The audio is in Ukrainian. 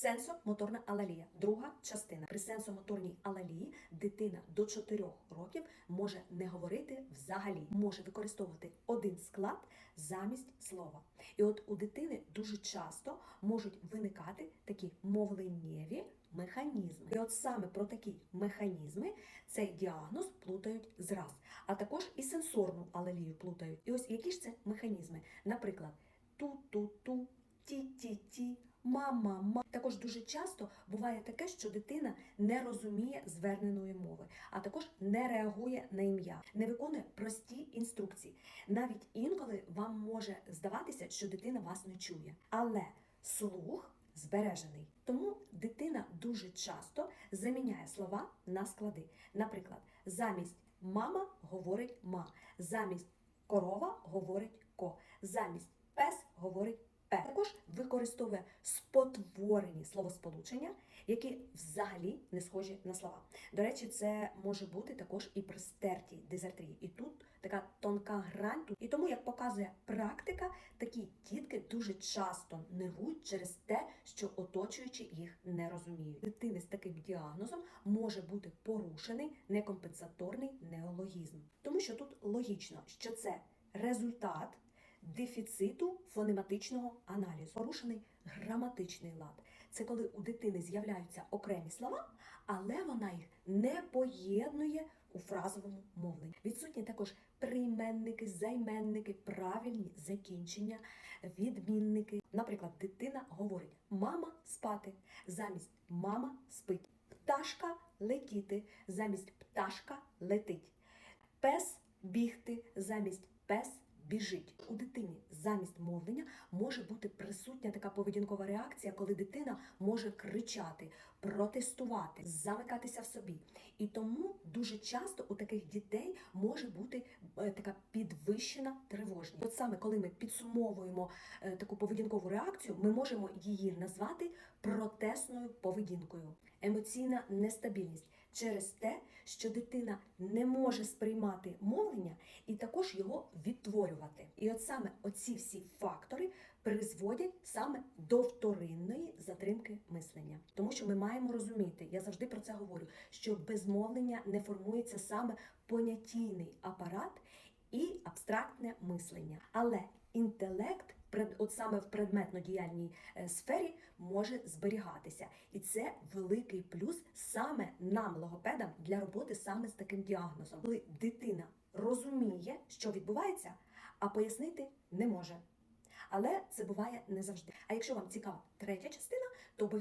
Сенсомоторна алалія, друга частина. При сенсомоторній алалії дитина до 4 років може не говорити взагалі, може використовувати один склад замість слова. І от у дитини дуже часто можуть виникати такі мовленнєві механізми. І от саме про такі механізми цей діагноз плутають зраз, а також і сенсорну алелію плутають. І ось які ж це механізми? Наприклад, ту-ту-ту, ті-ті-ті. Мама, ма. Також дуже часто буває таке, що дитина не розуміє зверненої мови, а також не реагує на ім'я, не виконує прості інструкції. Навіть інколи вам може здаватися, що дитина вас не чує, але слух збережений. Тому дитина дуже часто заміняє слова на склади. Наприклад, замість мама говорить ма, замість корова говорить ко, замість пес говорить використовує спотворені словосполучення, які взагалі не схожі на слова. До речі, це може бути також і при стертій дизартрії. І тут така тонка грань. І тому, як показує практика, такі дітки дуже часто нервують через те, що оточуючі їх не розуміють. Дитини з таким діагнозом може бути порушений некомпенсаторний неологізм, тому що тут логічно, що це результат дефіциту фонематичного аналізу, порушений граматичний лад. Це коли у дитини з'являються окремі слова, але вона їх не поєднує у фразовому мовленні. Відсутні також прийменники, займенники, правильні закінчення, відмінники. Наприклад, дитина говорить мама спати замість мама спить, пташка летіти замість пташка летить, пес бігти замість пес біжить. У дитині замість мовлення може бути присутня така поведінкова реакція, коли дитина може кричати, протестувати, замикатися в собі. І тому дуже часто у таких дітей може бути е, така підвищена тривожність. От саме коли ми підсумовуємо е, таку поведінкову реакцію, ми можемо її назвати протесною поведінкою. Емоційна нестабільність через те, що дитина не може сприймати мовлення і також його відтворювати. От саме оці всі фактори призводять саме до вторинної затримки мислення. Тому що ми маємо розуміти, я завжди про це говорю, що без мовлення не формується саме понятійний апарат і абстрактне мислення. Але інтелект от саме в предметно-діяльній е, сфері може зберігатися. І це великий плюс саме нам, логопедам, для роботи саме з таким діагнозом. Коли дитина розуміє, що відбувається, а пояснити не може. Але це буває не завжди. А якщо вам цікава третя частина, то обов'язково